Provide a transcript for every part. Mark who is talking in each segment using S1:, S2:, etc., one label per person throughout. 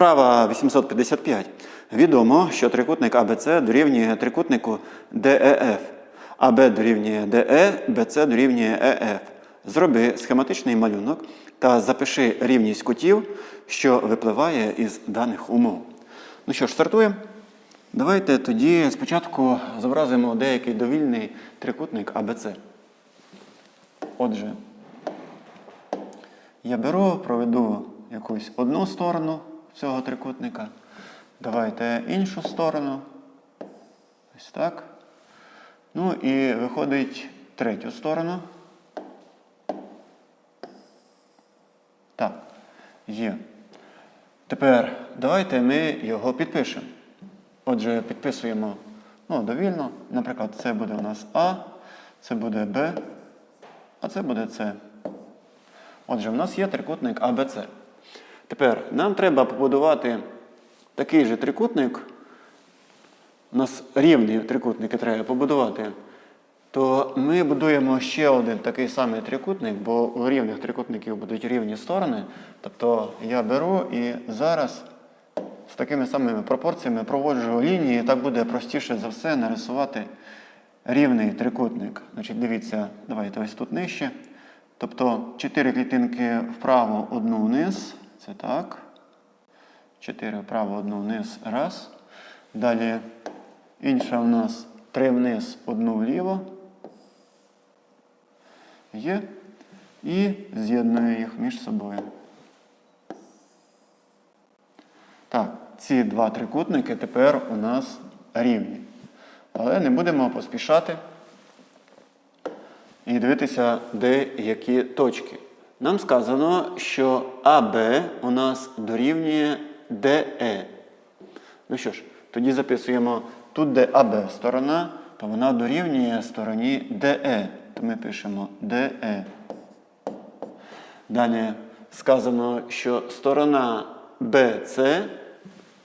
S1: Вправа 855. Відомо, що трикутник АБЦ дорівнює трикутнику ДЕФ. АБ дорівнює ДЕ, БЦ дорівнює ЕФ. Зроби схематичний малюнок та запиши рівність кутів, що випливає із даних умов. Ну що ж, стартуємо. Давайте тоді спочатку зобразимо деякий довільний трикутник АБЦ. Отже, я беру, проведу якусь одну сторону цього трикутника. Давайте іншу сторону. Ось так. Ну і виходить третю сторону. Так, є. Тепер давайте ми його підпишемо. Отже, підписуємо ну, довільно. Наприклад, це буде у нас А, це буде Б, а це буде С. Отже, в нас є трикутник АБЦ. Тепер нам треба побудувати такий же трикутник. У нас рівні трикутники треба побудувати. То ми будуємо ще один такий самий трикутник, бо у рівних трикутників будуть рівні сторони. Тобто я беру і зараз з такими самими пропорціями проводжу лінії, і так буде простіше за все нарисувати рівний трикутник. Значить, дивіться, давайте ось тут нижче. Тобто 4 клітинки вправо, одну вниз. Це так. 4 вправо, одну вниз. Раз. Далі інша у нас 3 вниз, одну вліво. Є. І з'єдную їх між собою. Так, ці два трикутники тепер у нас рівні. Але не будемо поспішати і дивитися, де які точки. Нам сказано, що АБ у нас дорівнює ДЕ. Ну що ж, тоді записуємо тут, де АБ сторона, то вона дорівнює стороні ДЕ. То ми пишемо ДЕ. Далі сказано, що сторона BC,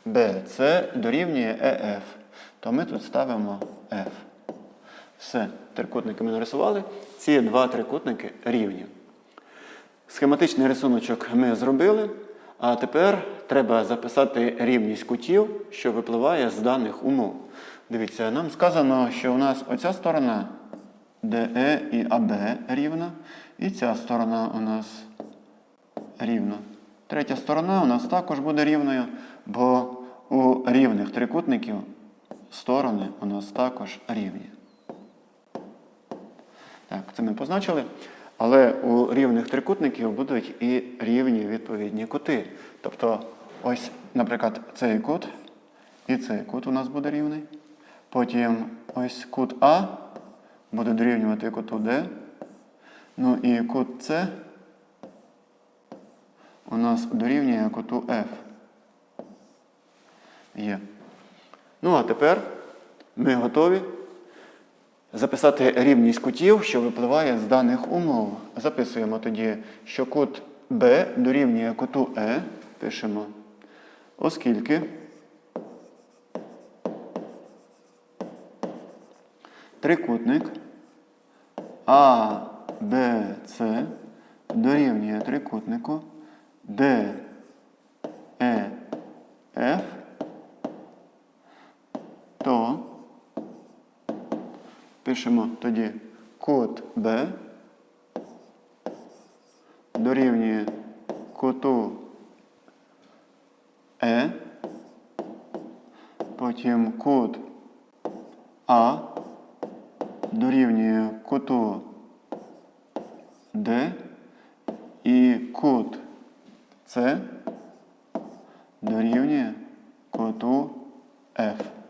S1: BC дорівнює EF. То ми тут ставимо F. Все, трикутники ми нарисували. Ці два трикутники рівні. Схематичний рисуночок ми зробили, а тепер треба записати рівність кутів, що випливає з даних умов. Дивіться, нам сказано, що у нас оця сторона DE і AB рівна, і ця сторона у нас рівна. Третя сторона у нас також буде рівною, бо у рівних трикутників сторони у нас також рівні. Так, це ми позначили. Але у рівних трикутників будуть і рівні відповідні кути. Тобто, ось, наприклад, цей кут і цей кут у нас буде рівний. Потім ось кут А буде дорівнювати куту Д. Ну і кут С у нас дорівнює куту F. Є. Ну, а тепер ми готові записати рівність кутів, що випливає з даних умов. Записуємо тоді, що кут Б дорівнює куту Е. Пишемо, оскільки трикутник А, Б, С дорівнює трикутнику Д, Е, Ф, то пишемо тоді кут Б дорівнює куту Е, потім кут А дорівнює куту Д і кут С дорівнює куту F.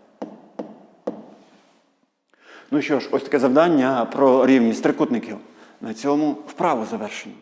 S1: Ну що ж, ось таке завдання про рівність трикутників. На цьому вправу завершено.